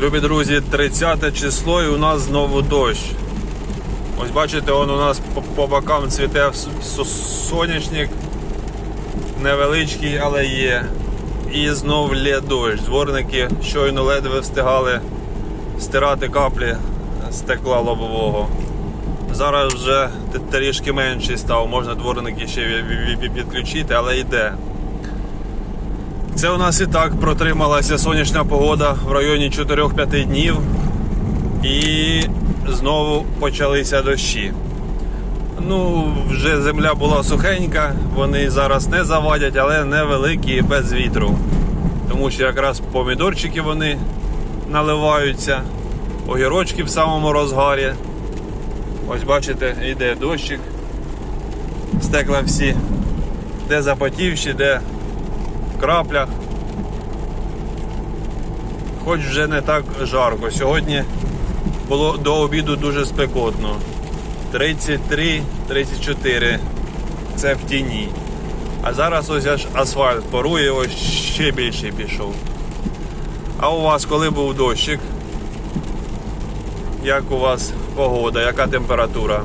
Любі друзі, 30 число і у нас знову дощ. Ось бачите, он у нас по, бокам цвіте с- с- соняшник. Невеличкий, але є. І знов лє дощ. Дворники щойно ледве встигали стирати каплі стекла лобового. Зараз вже трішки менший став, можна дворники ще відключити, але йде. Це у нас і так протрималася сонячна погода в районі 4-5 днів. І знову почалися дощі. Ну, вже земля була сухенька, вони зараз не завадять, але невеликі без вітру. Тому що якраз помідорчики вони наливаються, огірочки в самому розгарі. Ось бачите, йде дощик. Стекла всі, де запотівші, де в краплях. Хоч вже не так жарко. Сьогодні було до обіду дуже спекотно. 33-34 це в тіні. А зараз ось аж асфальт порує, ось ще більше пішов. А у вас коли був дощик? Як у вас погода, яка температура?